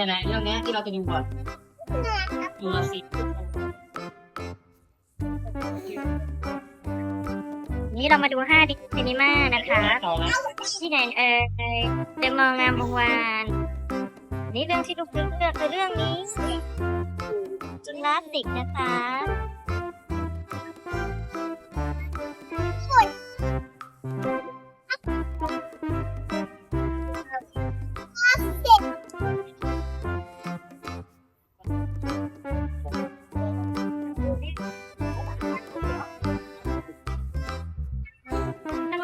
เนี่ยนะเรื่องเนี้ยที่เราจะดูก่อนดูละสินี่เรามาดู5ดิซินิมานะคะต่อนะที่ไหนเออเดมองงามวงวานนี่เรื่องที่ลูกเลือกคือเรื่องนี้จุลาสติกนะคะ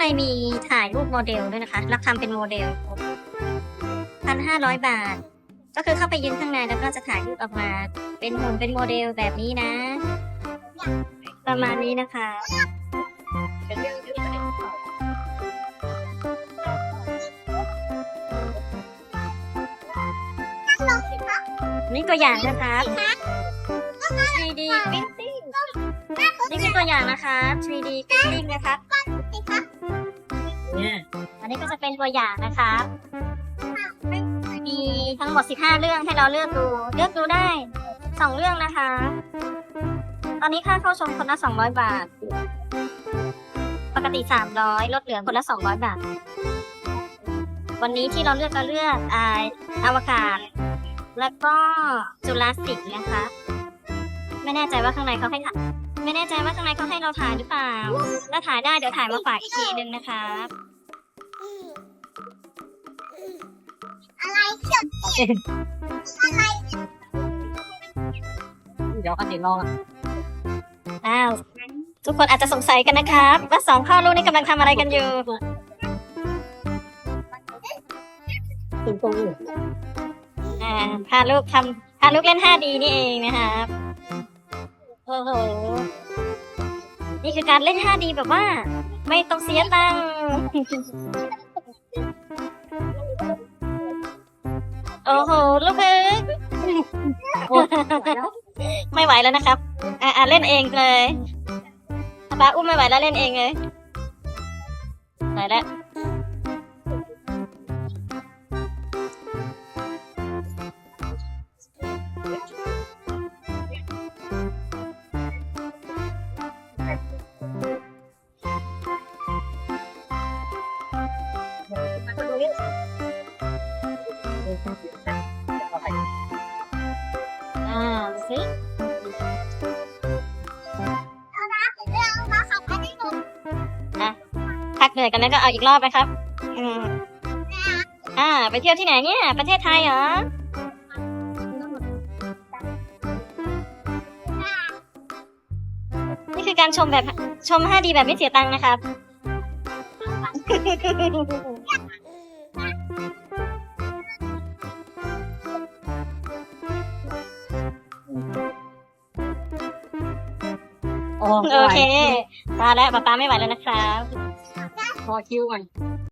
ข้างในมีถ่ายรูปโมเดลด้วยนะคะ รับทำเป็นโมเดลพันห้าร้อยบาท ก็คือเข้าไปยืนข้างในแล้วก็จะถ่ายรูปออกมา เป็นหุ่นเป็นโมเดลแบบนี้นะ ประมาณนี้นะคะเป็นเรื่องที่เราจะดูก่อนนี่ตัวอย่างนะคะ 3D printing นี่คือตัวอย่างนะคะ 3D printing นะคะ เนี่ยอันนี้ก็จะเป็นตัวอย่างนะคะมีทั้งหมด 15 เรื่องให้เราเลือกดู เลือกดูได้ 2 เรื่องนะคะ ตอนนี้ค่าเข้าชมคนละ 200 บาท ปกติ 300 ลดเหลือคนละ 200 บาท วันนี้ที่เราเลือกก็เลือกอ่าอวกาศ แล้วก็จุลศิลป์นะคะ ไม่แน่ใจว่าข้างในเขาให้ถ่ายไม่แน่ใจว่าข้างในเขาให้เราถ่ายหรือเปล่า ถ้าถ่ายได้เดี๋ยวถ่ายมาฝากอีกทีนึงนะคะ เดี๋ยวกันเดี๋ยวลองอะอ้าว ทุกคนอาจจะสงสัยกันนะครับว่าสองพ่อลูกนี่กำลังทำอะไรกันอยู่ตรงตรงอยู่อ่าพาลูกทำพาลูกเล่น 5D นี่เองนะครับโอ้โหนี่คือการเล่น 5D แบบว่า ไม่ต้องเสียตังค์ โอ้โหลูกเอ้ยไม่ไหวแล้วนะครับ อ่าเล่นเองเลยป้าอุ้มไม่ไหวแล้วเล่นเองเลยไหนแล้ว อ่าสิพักเหนื่อยกันแล้วก็เอาอีกรอบไหมครับ อืมอ่า ไปเที่ยวที่ไหนเนี่ย ประเทศไทยเหรอ นี่คือการชมแบบชม 5D แบบไม่เสียตังค์นะครับ โอ้โอเคมาแล้วป๊าป๊าไม่ไหวแล้วนะครับพอคิวก่อน